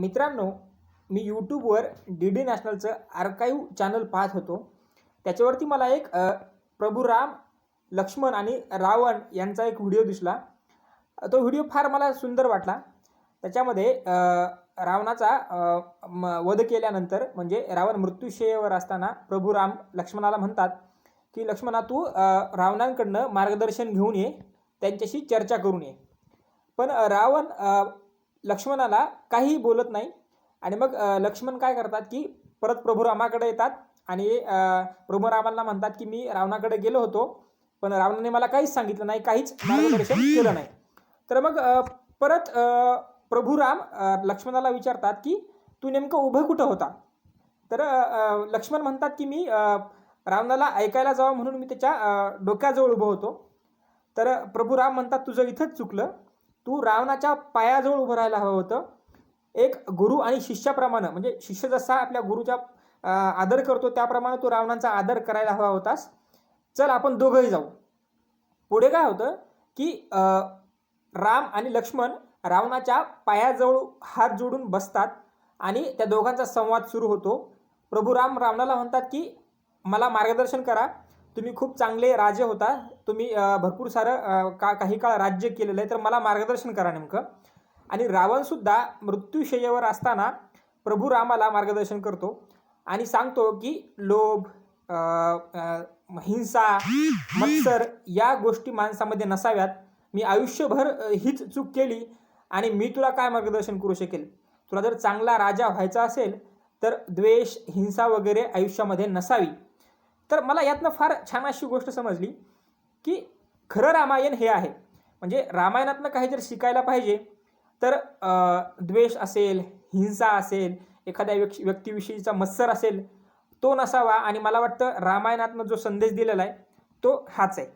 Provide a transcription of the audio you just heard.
मित्रांनो मी यूट्यूबवर डी डी नॅशनलचं आर्काईव्ह चॅनल पाहत होतो. त्याच्यावरती मला एक प्रभू राम लक्ष्मण आणि रावण यांचा एक व्हिडिओ दिसला. तो व्हिडिओ फार मला सुंदर वाटला. त्याच्यामध्ये रावणाचा म- वध केल्यानंतर म्हणजे रावण मृत्यूशयेवर असताना प्रभू राम लक्ष्मणाला म्हणतात की लक्ष्मणा तू रावणांकडनं मार्गदर्शन घेऊन ये त्यांच्याशी चर्चा करून ये. पण रावण लक्ष्मणाला काहीही बोलत नाही. आणि मग लक्ष्मण काय करतात की परत प्रभू रामाकडे येतात आणि अ, प्रभू म्हणतात की मी रावणाकडे गेलो होतो पण रावणाने मला काहीच सांगितलं नाही काहीच मार्गदर्शन केलं नाही. तर मग परत प्रभू राम लक्ष्मणाला विचारतात की तू नेमकं उभं कुठं होता? तर लक्ष्मण म्हणतात की मी रावणाला ऐकायला जावं म्हणून मी त्याच्या डोक्याजवळ उभं होतो. तर प्रभू राम म्हणतात तुझं इथंच चुकलं. तू रावणाच्या पायाजवळ उभं राहायला हवं होतं. एक गुरु आणि शिष्याप्रमाणे म्हणजे शिष्य जसा आपल्या गुरुच्या आदर करतो त्याप्रमाणे तू रावणाचा आदर करायला हवा होतास. चल आपण दोघंही जाऊ. पुढे काय होतं की राम आणि लक्ष्मण रावणाच्या पायाजवळ हात जोडून बसतात आणि त्या दोघांचा संवाद सुरू होतो. प्रभू राम रावणाला म्हणतात की मला मार्गदर्शन करा. तुम्ही खूप चांगले राजे होता. तुम्ही भरपूर सारं का काही काळ राज्य केलेलं आहे तर मला मार्गदर्शन करा नेमकं. आणि रावणसुद्धा मृत्यूशय्येवर असताना प्रभू रामाला मार्गदर्शन करतो आणि सांगतो की लोभ हिंसा मत्सर या गोष्टी माणसामध्ये नसाव्यात. मी आयुष्यभर हीच चूक केली आणि मी तुला काय मार्गदर्शन करू शकेल? तुला जर चांगला राजा व्हायचा असेल तर द्वेष हिंसा वगैरे आयुष्यामध्ये नसावी. तर मला यातनं फार छान अशी गोष्ट समजली की खरं रामायण हे आहे. म्हणजे रामायणातनं काही जर शिकायला पाहिजे तर द्वेष असेल हिंसा असेल एखाद्या व्यक् व्यक्तीविषयीचा मत्सर असेल तो नसावा. आणि मला वाटतं रामायणातनं जो संदेश दिलेला आहे तो हाच आहे.